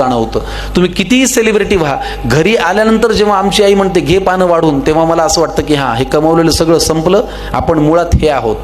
जाणवतं. तुम्ही कितीही सेलिब्रिटी व्हा घरी आल्यानंतर जेव्हा आमची आई म्हणते घे पानं वाढून तेव्हा मला असं वाटतं की हां हे कमावलेलं सगळं संपलं आपण मुळात हे आहोत.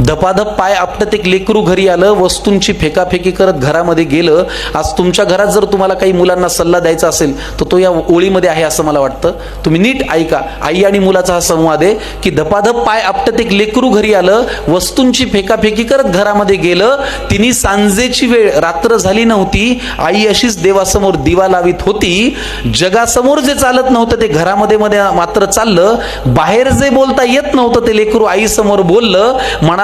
धपाधप पाय आपटत एक लेकरू घरी आलं वस्तूंची फेकाफेकी करत घरामध्ये गेलं. आज तुमच्या घरात जर तुम्हाला काही मुलांना सल्ला द्यायचा असेल तर तो या ओळीमध्ये आहे असं मला वाटतं. तुम्ही नीट ऐका. आई आणि मुलाचा हा संवाद आहे की धपाधप पाय आपटत एक लेकरू घरी आलं वस्तूंची फेकाफेकी करत घरामध्ये गेलं. तिने सांजेची वेळ रात्र झाली नव्हती. आई अशीच देवासमोर दिवा लावित होती. जगासमोर जे चालत नव्हतं ते घरामध्ये मध्ये मात्र चाललं. बाहेर जे बोलता येत नव्हतं ते लेकरू आईसमोर बोललं. म्हणा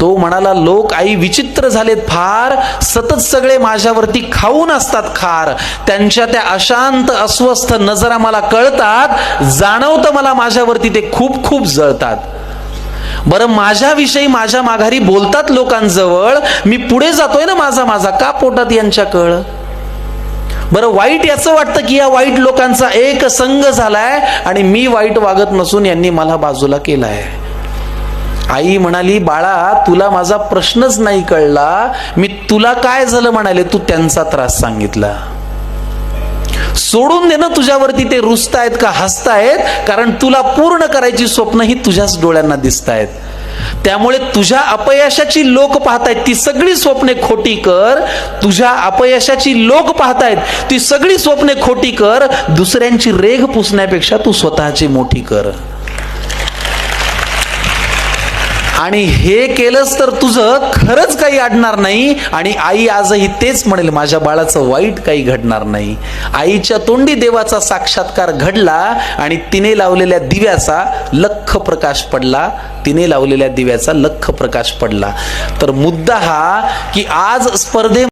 तो म्हणाला लोक आई विचित्र झालेत फार. सतत सगळे माझ्यावरती खाऊन असतात खार. त्यांच्या त्या अशांत अस्वस्थ नजरा मला कळतात. जाणवतं मला माझ्यावरती ते खूप खूप जळतात. बरं माझ्याविषयी माझ्या माघारी बोलतात लोकांजवळ. मी पुढे जातोय ना माझा माझा. का पोटात यांच्या कळ बरं वाईट याचं वाटतं की या वाईट लोकांचा एक संघ झालाय आणि मी वाईट वागत नसून यांनी मला बाजूला केलाय. आई म्हणाली बाळा तुला माझा प्रश्नच नाही कळला. मी तुला काय झालं म्हणाले तू त्यांचा त्रास सांगितला. सोडून दे ना तुझ्यावरती ते रुसतायत का हसतायत? कारण तुला पूर्ण करायची स्वप्न ही तुझ्याच डोळ्यांना दिसतायत. त्यामुळे तुझ्या अपयशाची लोक पाहतायत. ती सगळी स्वप्ने खोटी कर. तुझ्या अपयशाची लोक पाहतायत. ती सगळी स्वप्ने खोटी कर. दुसऱ्यांची रेघ पुसण्यापेक्षा तू स्वतःची मोठी कर. आणि हे केलंस तर तुझं खरंच काही अडणार नाही. आणि आई आजही तेच म्हणेल माझ्या बाळाचं वाईट काही घडणार नाही. आईच्या तोंडी देवाचा साक्षात्कार घडला आणि तिने लावलेल्या दिव्याचा लख प्रकाश पडला. तिने लावलेल्या दिव्याचा लख प्रकाश पडला. तर मुद्दा हा की आज स्पर्धे